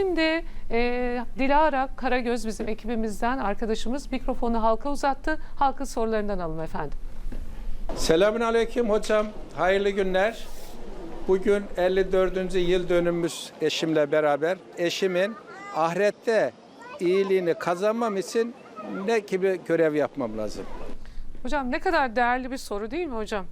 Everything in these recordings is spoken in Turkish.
Şimdi e, Dilara Karagöz bizim ekibimizden arkadaşımız mikrofonu halka uzattı. Halkın sorularından alın efendim. Selamün Aleyküm hocam. Hayırlı günler. Bugün 54. yıl dönümümüz eşimle beraber. Eşimin ahirette iyiliğini kazanmam için ne gibi görev yapmam lazım? Hocam ne kadar değerli bir soru değil mi hocam?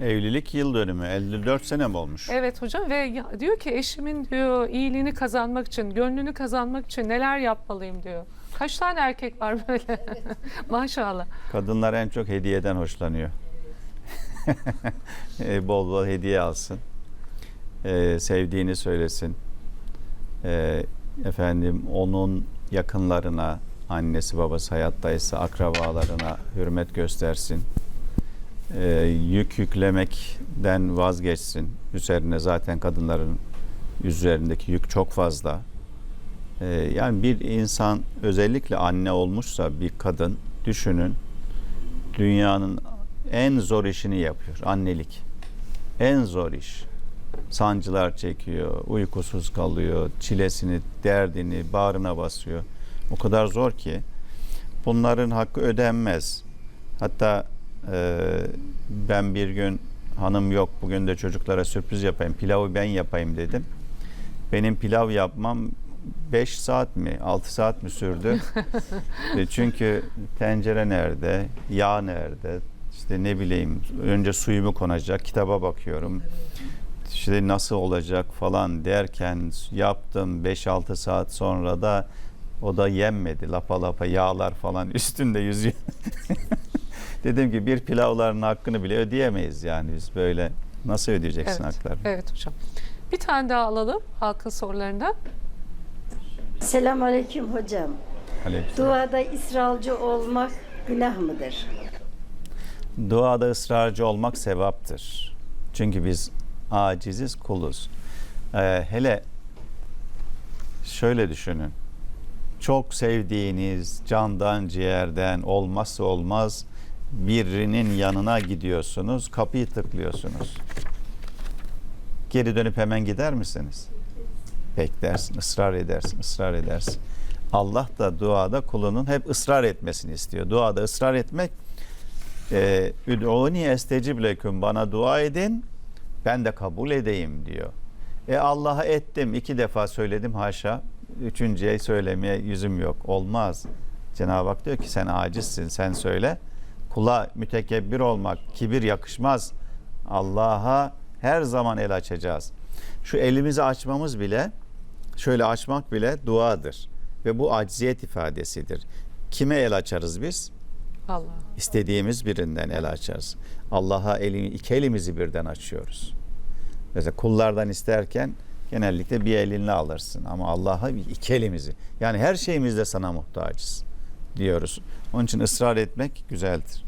Evlilik yıl dönümü 54 sene mi olmuş? Evet hocam ve diyor ki eşimin diyor iyiliğini kazanmak için, gönlünü kazanmak için neler yapmalıyım diyor. Kaç tane erkek var böyle? Maşallah. Kadınlar en çok hediyeden hoşlanıyor. E, bol bol hediye alsın. E, sevdiğini söylesin. E, efendim onun yakınlarına, annesi babası hayattaysa akrabalarına hürmet göstersin. E, yük yüklemekten vazgeçsin. Üzerine zaten kadınların üzerindeki yük çok fazla. Ee, yani bir insan özellikle anne olmuşsa bir kadın düşünün dünyanın en zor işini yapıyor annelik. En zor iş. Sancılar çekiyor, uykusuz kalıyor, çilesini, derdini bağrına basıyor. O kadar zor ki bunların hakkı ödenmez. Hatta e, ben bir gün hanım yok bugün de çocuklara sürpriz yapayım pilavı ben yapayım dedim. Benim pilav yapmam 5 saat mi 6 saat mi sürdü? E, Çünkü tencere nerede, yağ nerede, işte ne bileyim önce suyumu konacak, kitaba bakıyorum. İşte nasıl olacak falan derken yaptım 5-6 saat sonra da o da yenmedi. Lapa lapa yağlar falan üstünde yüzüyor. Dedim ki bir pilavların hakkını bile ödeyemeyiz yani biz böyle nasıl ödeyeceksin Evet. haklarını? Evet hocam. Bir tane daha alalım halkın sorularından. Selamünaleyküm hocam. Aleykümselam. Duada ısrarcı olmak günah mıdır? Duada ısrarcı olmak sevaptır. Çünkü biz aciziz, kuluz. Ee, hele şöyle düşünün. Çok sevdiğiniz, candan ciğerden olmazsa olmaz birinin yanına gidiyorsunuz, kapıyı tıklıyorsunuz. Geri dönüp hemen gider misiniz? Beklersin, ısrar edersin, ısrar edersin. Allah da duada kulunun hep ısrar etmesini istiyor. Duada ısrar etmek e, Üd'uni estecib leküm bana dua edin ben de kabul edeyim diyor. E Allah'a ettim iki defa söyledim haşa üçüncüye söylemeye yüzüm yok olmaz. Cenab-ı Hak diyor ki sen acizsin sen söyle. Kula mütekebbir olmak kibir yakışmaz. Allah'a her zaman el açacağız. Şu elimizi açmamız bile şöyle açmak bile duadır. Ve bu acziyet ifadesidir. Kime el açarız biz? Allah. İstediğimiz birinden el açarız. Allah'a elini, iki elimizi birden açıyoruz. Mesela kullardan isterken genellikle bir elinle alırsın ama Allah'a iki elimizi. Yani her şeyimizde sana muhtacız diyoruz. Onun için ısrar etmek güzeldir.